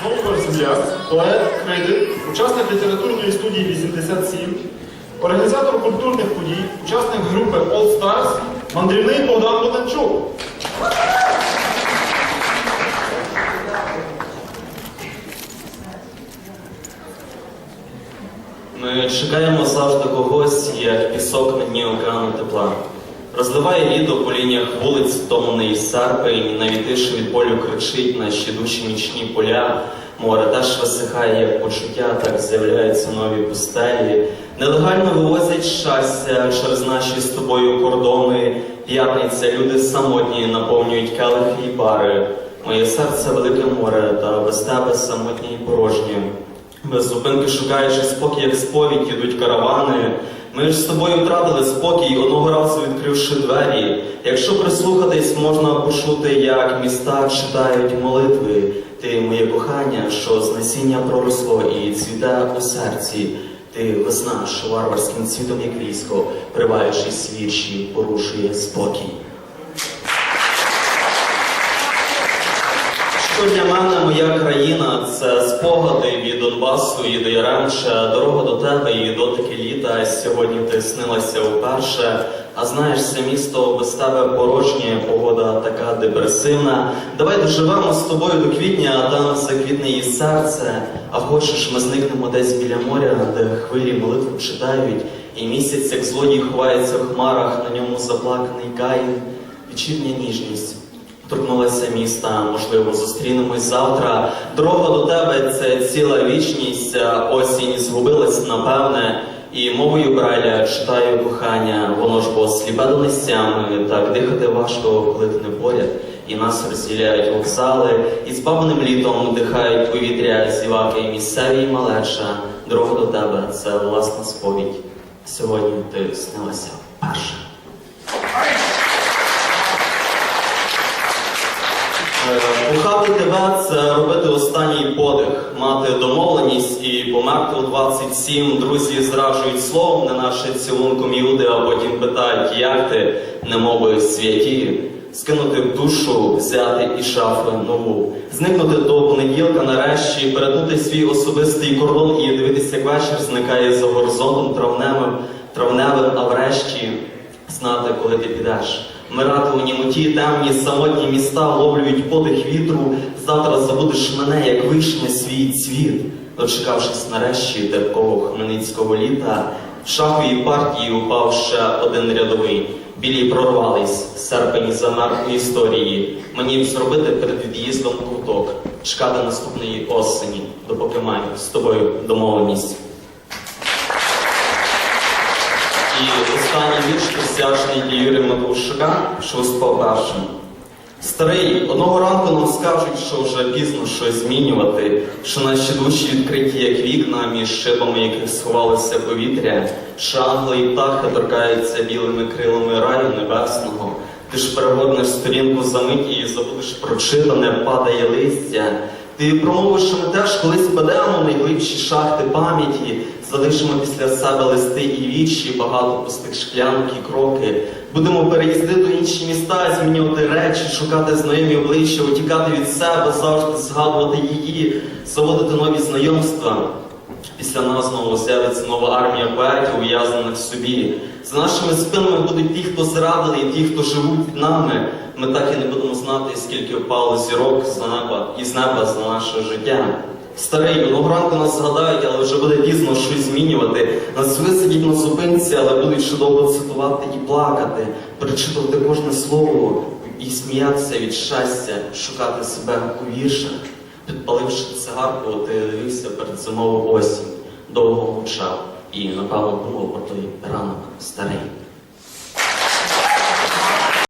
Знову ваш поет, критик, учасник літературної студії 87, організатор культурних подій, учасник групи All Stars, мандрівний Богдан Бондарчук. Ми чекаємо завжди когось, як пісок на дні океану тепла. Розливає літо по лініях вулиць, втомлений серпень, навіть тише від болю кричить на щедучі нічні поля. Море теж висихає, як почуття, так з'являються нові пустелі. Нелегально вивозять щастя через наші з тобою кордони. П'ятниця, люди самотні наповнюють келихи і бари. Моє серце велике море, та без тебе самотнє і порожнє. Без зупинки шукаючи спокій, як сповідь, ідуть каравани. Ми ж з тобою втратили спокій, одного разу відкривши двері. Якщо прислухатись, можна почути, як міста читають молитви. Ти моє кохання, що з проросло і цвіте у серці. Ти весна, що варварським цвітом, як військо, приваючись вірші, порушує спокій. Що для мене моя країна це спогади від Донбасу і до Яремча, дорога до тебе і дотики літа. Сьогодні ти снилася вперше. А знаєш, це місто без тебе порожнє, погода така депресивна. Давай доживемо з тобою до квітня, а там заквітне її серце. А хочеш, ми зникнемо десь біля моря, де хвилі молитву читають, і місяць, як злодій, ховається в хмарах, на ньому заплаканий каїн, вечірня ніжність. Торкнулася міста, можливо, зустрінемось завтра. Дорога до тебе це ціла вічність, осінь згубилась, напевне. І мовою Брайля читаю кохання, воно ж бо сліпе до листями, так дихати важко, коли ти не поряд. І нас розділяють вокзали, і з бабаним літом дихають повітря, зіваки, місцеві і малеча. Дорога до тебе це власна сповідь. Сьогодні ти снилася перша. Кохати тебе це робити останній подих, мати домовленість і померти у 27. Друзі зраджують словом, не наше цілунком юди, а потім питають, як ти, немови святі, скинути в душу, взяти і шафи нову, зникнути до понеділка нарешті, перетнути свій особистий кордон і дивитися, як вечір зникає за горизонтом травневим, травневим, а врешті знати, коли ти підеш. Мирати у німоті темні самотні міста ловлюють подих вітру. Завтра забудеш мене, як вишня свій цвіт, дочекавшись нарешті терпкого хмельницького літа. В шаховій партії упав ще один рядовий. Білі прорвались, серпень замер у історії. Мені б зробити перед від'їздом куток, чекати наступної осені, допоки маю з тобою домовленість. І вірш присвячений для Юрія Матушика, що першим. Старий, одного ранку нам скажуть, що вже пізно щось змінювати, що наші душі відкриті, як вікна, між шибами яких сховалося повітря, що і птахи торкаються білими крилами раю небесного. Ти ж перегорнеш сторінку за мить і забудеш прочитане, падає листя. Ти промовиш, що ми теж колись падемо найглибші шахти пам'яті, залишимо після себе листи і вічі, багато пустих шклянок і кроки. Будемо переїздити до інші міста, змінювати речі, шукати знайомі обличчя, утікати від себе, завжди згадувати її, заводити нові знайомства. Після нас знову з'явиться нова армія поетів, ув'язнених в собі. За нашими спинами будуть ті, хто зрадили, і ті, хто живуть нами. Ми так і не будемо знати, скільки впало зірок з неба і з неба за наше життя. Старий, одного ранку нас згадають, але вже буде пізно щось змінювати. Нас висидять на зупинці, але будуть ще довго цитувати і плакати, перечитувати кожне слово і сміятися від щастя, шукати себе у віршах. Підпаливши цигарку, ти дивився перед зимову осінь, довго мовчав і, напевно, думав про той ранок старий.